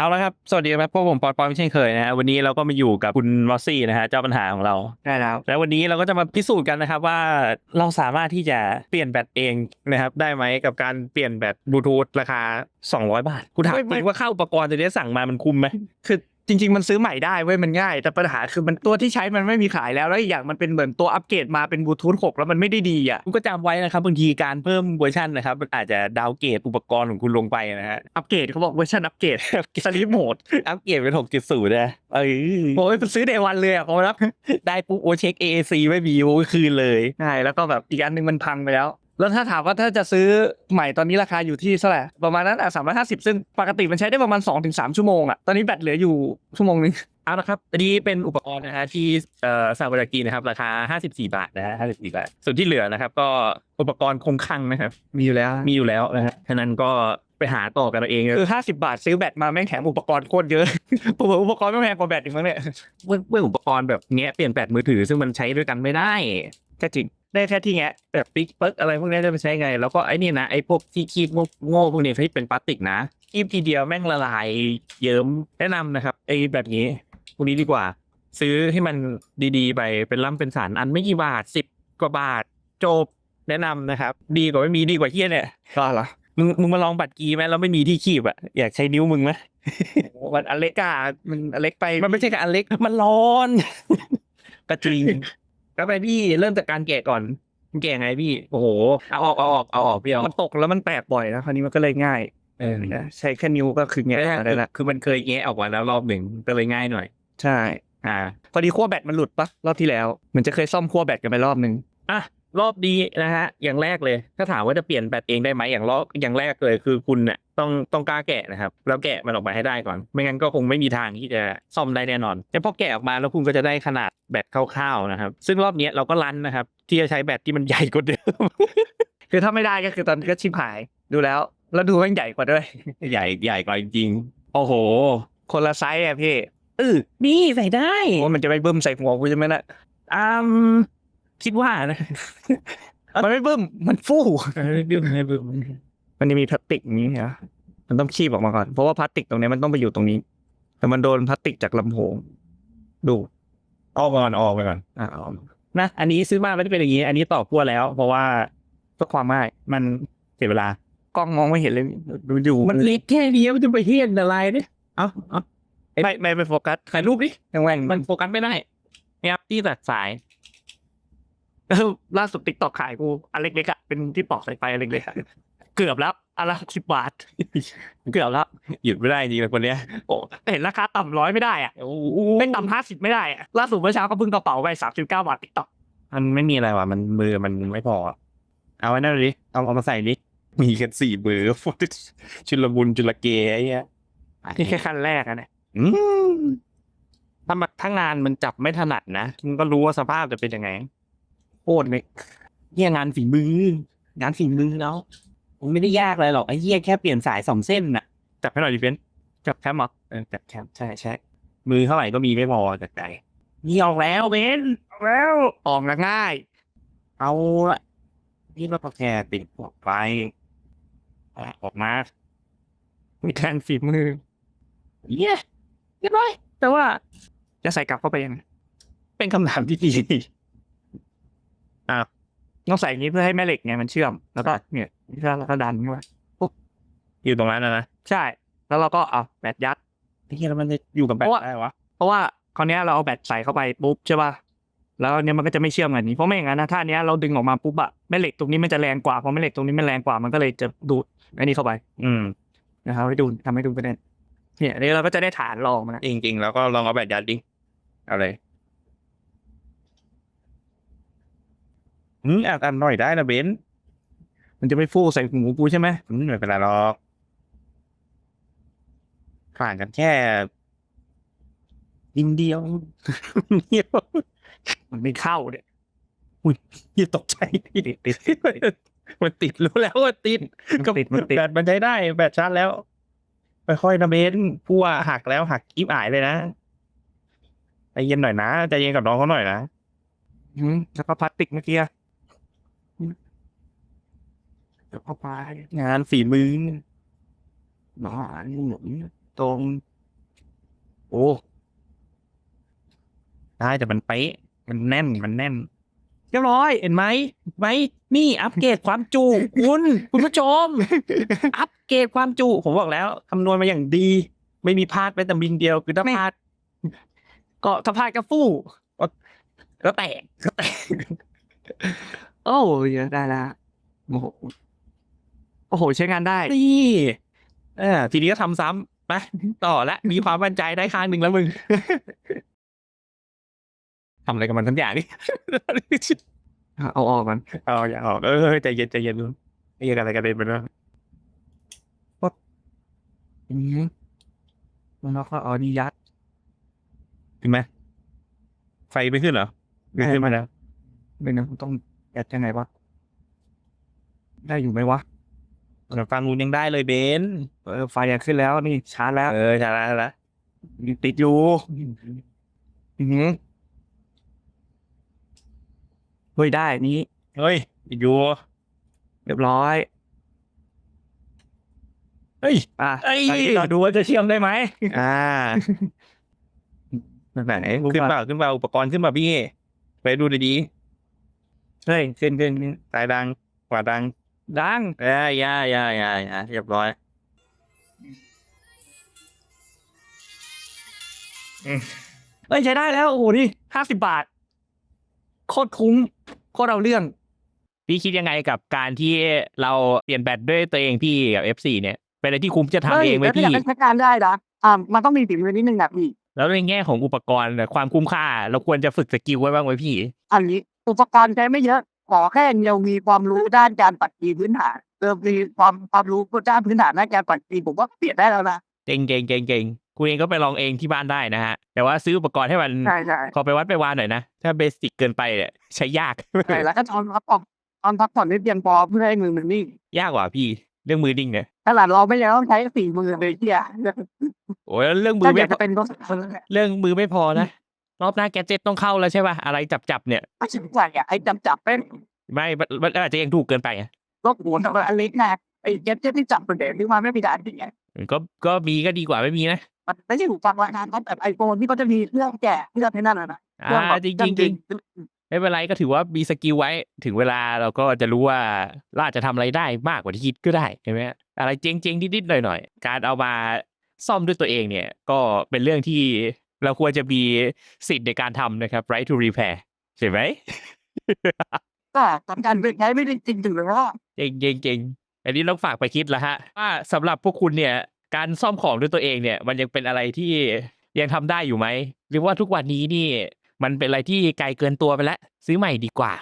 เอาละครับ สวัสดีครับพวกผมปอนปอนเช่นเคยนะฮะวันนี้เราก็มาอยู่กับคุณมอสซี่นะฮะเจ้าปัญหาของเราได้แล้ว แล้ววันนี้เราก็จะมาพิสูจน์กันนะครับว่าเราสามารถที่จะเปลี่ยนแบตเองนะครับได้ไหมกับการเปลี่ยนแบตบลูทูธราคา 200 บาทกูถามไม่จไม่ริงว่าค่าอุปกรณ์ตัวนี้สั่งมามันคุ้มไหมคือ จริง ๆ มันซื้อใหม่ได้เว้ยมันง่าย แต่ปัญหาคือมันตัวที่ใช้มันไม่มีขายแล้วแล้วอีกอย่างมันเป็นเหมือนตัวอัปเกรดมาเป็นบลูทูธ6แล้วมันไม่ได้ดีอะคุณก็จำไว้นะครับบางทีการเพิ่มเวอร์ชันนะครับมันอาจจะดาวน์เกรดอุปกรณ์ของคุณลงไปนะฮะอัปเกรดเขาบอกเวอร์ชันอัปเกรดสลีปโหมดอัปเกรดเป็น6.0นะเอ้ยโอ้ยมันซื้อเดวันเลยอะเขารับได้ปุ๊บโอเช็ค AAC ไม่มีโอ้คืนเลยใช่แล้วก็แบบอีกอันหนึงมันพังไปแล้ว แล้วถ้าถามว่าถ้าจะซื้อใหม่ตอนนี้ราคาอยู่ที่เท่าไหร่ประมาณนั้นอะสามร้อยห้าสิบซึ่งปกติมันใช้ได้ประมาณ2อถึงสชั่วโมงอะตอนนี้แบตเหลืออยู่ชั่วโมงนึงเอาละครับอันนี้เป็นอุปกรณ์นะฮะที่เอ่อซาบารากินะครับ ราคา 54 บาทนะฮะ54 บาท ส่วนที่เหลือนะครับ ก็อุปกรณ์คงคลังนะครับ มีอยู่แล้วมีอยู่แล้วนะฮะฉะนั้นก็ไปหาต่อกันเอาเองคือห้าสิบาทซื้อแบตมาแม่งแถมอุปกรณ์โคตรเยอะผมว่าอุปกรณ์ไม่งแพงกว่าแบตอีกมั้งเนี่ยเว้ยเว้ยอุปกรณ์แบบเงี้ยเปลี่ยนแบตมือถือ ซึ่งมันใช้ด้วยกันไม่ได้ก็จริง ได้แค่ที่แงะแบบปิ๊กเปิ๊กอะไรพวกนี้จะไปใช้ไง แล้วก็ไอ้นี่นะไอ้พวกที่คีบโง่ๆพวกนี้ที่เป็นพลาสติกนะคีบทีเดียวแม่งละลายเยิ้มแนะนำนะครับไอ้แบบนี้พวกนี้ดีกว่า ซื้อให้มันดีๆ ไปเป็นล่ำเป็นสารอันไม่กี่บาทสิบกว่าบาทจบแนะนำนะครับ ดีกว่าไม่มีดีกว่าเฮี้ยเนี่ยก็เหรอมึงมึงมาลองบัตรกีไหมแล้วไม่มีที่คีบอะอยากใช้นิ้วมึงไหมโอ้มันอเล็กอะมันอเล็กไปมันไม่ใช่กับอันเล็กมันร้อนกระจริง ก็ไปพี่เริ่มจากการแกะก่อนมึงแกะไงพี่ โอ้โหเอาออกเอาออกเอาออกพี่เอามันตกแล้วมันแตกบ่อยนะคราวนี้มันก็เลยง่ายเออนะใช้แค่นิ้วก็คือแงะไม่ใช่ได้ละคือมันเคยแงะออกมาแล้วรอบหนึ่งก็เลยง่ายหน่อย ใช่ อ่า พอดีขั้วแบตมันหลุดปะรอบที่แล้ว มันจะเคยซ่อมขั้วแบตกันไปรอบนึงอะ รอบดีนะฮะ อย่างแรกเลย ถ้าถามว่าจะเปลี่ยนแบตเองได้ไหมอย่างรอบอย่างแรกเลยคือคุณเนี่ยต้องต้องกล้าแกะนะครับ แล้วแกะมันออกมาให้ได้ก่อน ไม่งั้นก็คงไม่มีทางที่จะซ่อมได้แน่นอนแต่พอแกะออกมาแล้วคุณก็จะได้ขนาดแบตคร่าวๆนะครับ ซึ่งรอบเนี้ยเราก็รันนะครับ ที่จะใช้แบตที่มันใหญ่กว่าเดิมคือถ้าไม่ได้ก็คือตอนนี้ก็ชิบหายดูแล้ว แล้วดูแม่งใหญ่กว่าด้วย ใหญ่ใหญ่กว่าจริงๆโอ้โห คนละไซส์อะพี่เออนี่ใส่ได้ว่ามันจะไม่บึ้มใส่หัวกูใช่ไหมนะอืม คิดว่านะมันไม่บึ้ม มันฟู่ไม่บึ้มไม่บึ้มมันจะมีพลาสติกอย่างนี้เหรอมันต้องคีบออกมาก่อน เพราะว่าพลาสติกตรงเนี้ยมันต้องไปอยู่ตรงนี้ แต่มันโดนพลาสติกจากลำโพงดูออกไปก่อนออกไปก่อนอ่าเอานะ อันนี้ซื้อมาไม่ได้เป็นอย่างนี้ อันนี้ต่อพั่วแล้ว เพราะว่าเพื่อความง่ายมันเสียเวลากล้องมองไม่เห็นเลยดูอยู่มันเล็กแค่นี้มันจะไปเห็นอะไรเนี่ยเอาเอาไม่ไม่ไปโฟกัสถ่ายรูปดิยังแหว่งมันโฟกัสไม่ได้เนี่ยครับที่ตัดสายเออ ล่าสุดติ๊กตอกขายกูอันเล็กๆอะเป็นที่ปอกสายไฟอันเล็กๆอะเกือบแล้วอันละสิบบาท เกือบแล้วหยุดไม่ได้จริงเลยคนเนี้ยโอ้เห็นราคาต่ำร้อยไม่ได้อะโอ้โหไม่ต่ำห้าสิบไม่ได้อะล่าสุดเมื่อเช้าก็เพิ่งกระเป๋าไปสามสิบเก้าบาทติ๊กตอกมันไม่มีอะไรว่ะมันมือมันไม่พอ เอาไว้นั่นเลยดิเอาเอามาใส่ดิมีกันสี่มือชุลมุนชุลเกไอ้เงี้ยนี่แค่ขั้นแรกอะเนี่ยอืมถ้ามาถ้างานมันจับไม่ถนัดนะมันก็รู้ว่าสภาพจะเป็นยังไงโค ตรเลยเฮียงานฝีมืองานฝีมือแล้วมันไม่ได้ยากอะไรหรอกไอ้เฮียแค่เปลี่ยนสายสองเส้นน่ะจับให้หน่อยดิเฟนจับแคมป์เหรอเออจับแคมใช่ใช่มือเท่าไหร่ก็มีไม่พอจากใจนี่ออกแล้วเบนแล้วออกง่าย เอาละนี่เราก็แค่ติดออกไปอะออกมามีแทนฝีมือเย้เรียบร้อยแต่ว่าจะใส่กลับเข้าไปยังไงเป็นคำถามที่ดี ต้องใส่อย่างนี้เพื่อให้แม่เหล็กไงมันเชื่อม แล้วก็เนี่ยแล้วก็ดันเข้าไปอยู่ตรงนั้นนะนะใช่ แล้วเราก็เอาแบตยัดที่แล้วมันจะอยู่กับแบเพบราะว่าได้วะเพราะว่าคราวเนี้ยเราเอาแบตใส่เข้าไปปุ๊บใช่ป่ะแล้วเนี่ยมันก็จะไม่เชื่อมกันนี้เพราะไม่อย่างนั้นนะถ้าอันเนี้ยเราดึงออกมาปุ๊บอะแม่เหล็กตรงนี้มันจะแรงกว่าพอแม่เหล็กตรงนี้มันแรงกว่ามันก็เลยจะดูดไอ้นี่เข้าไป อืมนะครับให้ดูทำให้ดูประเด็นเนี่ยอันนี้เราก็จะได้ฐานรองมานะจริงๆ แล้วก็ลองเอาแบบยัดดิเอาเลย อืมอ่านหน่อยได้นะเบนมันจะไม่ฟูใส่หูกูใช่ไหมอืมไม่เป็นไรหรอกผ่านกันแค่ดินเดียวเดียวมันไม่เข้าเนี่ยอย่าตกใจติดติดมันติดรู้แล้วว่าติดมันติดมันติดแบตมันใช้ได้แบตชาร์จแล้วค่อยๆนะเบนพัวหักแล้วหักกิ๊บอายเลยนะใจเย็นหน่อยนะใจเย็นกับน้องเขาหน่อยนะอืมแล้วก็พลาสติกเมื่อกี้ แล้วเข้าไปงานฝีมือหนอหนุนตรง โอ้ได้แต่มันเป๊ะมันแน่นมันแน่นเรียบร้อยเห็นไหมเห็นไหมนี่อัปเกรดความจุคุณคุณผู้ชม อัปเกรดความจุผมบอกแล้วคำนวณมาอย่างดี ไม่มีพลาดแม้แต่บินเดียวคือถ้าไม่พลาดก็สะพายกระฟู่ก็แตกก็แตกโอ้ยได้ละโอ้ โหโอ้โห ใช้งานได้ นี่เออทีนี้ก็ทำซ้ำไปต่อละ มีความมั่นใจได้ข้างหนึ่งแล้วมึงทำอะไรกับมันทั้งอย่างนี่เอาออกก่อนเอาอย่าออกเออใจเย็นใจเย็นลุงไอ้เหี้ยอะไรกันเด็นไปแล้วอืมแล้วก็เอานี่ยัดถึงไหมไฟไม่ขึ้นเหรอไม่ขึ้นมาแล้วเป็นนะต้องยัดยังไงวะได้อยู่ไหมวะแต่ ฟังลุงยังได้เลยเบนเออไฟยังขึ้นแล้วนี่ชาร์จแล้ว เออใช่แล้วใช่แล้วยังติดอยู่อือหือเฮ้ยได้นี้ เฮ้ยอยู่ เรียบร้อย เฮ้ยอะเอ้ยตอนนี้เราดูว่าจะเชื่อมได้ไหมอ่าไหนขึ้นเปล่าขึ้นเปล่าอุปกรณ์ขึ้นเปล่าพี่ ไปดูดีเฮ้ยขึ้นขึ้นขึ้นๆสายดังขวาดัง ดังเอ้ยย่าย่าย่าย่าเรียบร้อยเอ้ยใช้ได้แล้ว โอ้โห นี่ห้าสิบบาท โคตรคุ้ม โคตรเอาเรื่อง พี่คิดยังไงกับการที่เราเปลี่ยนแบตด้วยตัวเองพี่กับ F4 เนี่ย เป็นอะไรที่คุ้มจะทำเองไหมแล้วถ้าพี่อยากให้ใช้การได้นะอ่ามันต้องมีฝีมือนิดนึงนะพี่แล้วในแง่ของอุปกรณ์เนี่ยความคุ้มค่า เราควรจะฝึกสกิลไว้บ้างไหมพี่ อันนี้อุปกรณ์ใช้ไม่เยอะ ขอแค่เรามีความรู้ด้านการปัดกีพื้นฐานเริ่มมีความความรู้ด้านพื้นฐานด้านการปัดกีผมว่าเปลี่ยนได้แล้วนะเก่งเก่งเก่งเก่งคุณเองก็ไปลองเองที่บ้านได้นะฮะ แต่ว่าซื้ออุปกรณ์ให้มันใช่ใช่ขอไปวัดไปวานหน่อยนะ ถ้าเบสิกเกินไปเนี่ยใช้ยากใช่แล้วก็ตอนพักผ่อนตอนพักผ่อนให้เพียงพอเพื่อให้มือมันนิ่งยากกว่าพี่เรื่องมือดิ่งเนี่ยขนาดเราไม่แล้วต้องใช้สี่มือเลยเที่ยโอ้ยแล้วเรื่องมืถ้าออไม่ยากพจะอเป็นรถคนแหละเรื่องมือไม่พอนะ รอบหน้าแกดเจ็ตต้องเข้าแล้วใช่ป่ะอะไรจับจับๆเนี่ยไม่ใช่ใส่อะไอ้จับจับเป็นไม่มันมันอาจจะยังถูกเกินไปไงรถหัวกับอันเล็กนะไอ้เจ็ตเจ็ตที่จับเป็นเด็กที่มาไม่มีด่านจริงไงก็ก็มีก็ดีกว่าไม่มีนะมันไม่ใช่หูฟังรายงานเขาแบบไอโฟนที่เขาจะมีเครื่องแกะเครื่องให้นั่นน่ะนะอ่าจริงจริงจริงไม่เป็นไรก็ถือว่ามีสกิลไว้ถึงเวลาเราก็จะรู้ว่าเราอาจจะทำอะไรได้มากกว่าที่คิดก็ได้เห็นไหมอะไรเจ๊งเจ๊งๆนิดๆหน่อยๆการเอามาซ่อมด้วยตัวเองเนี่ย ก็เป็นเรื่องที่ เราควรจะมีสิทธิ์ในการทำนะครับ right to repair ใช่ไหมก็ตอนการเป็นใช้ไม่ได้จริงถึงเลยว่าเก่งเก่งเก่งอันนี้ต้องฝากไปคิดแล้วฮะว่าสำหรับพวกคุณเนี่ย การซ่อมของด้วยตัวเองเนี่ย มันยังเป็นอะไรที่ยังทำได้อยู่ไหม หรือว่าทุกวันนี้นี่ มันเป็นอะไรที่ไกลเกินตัวไปแล้ว ซื้อใหม่ดีกว่า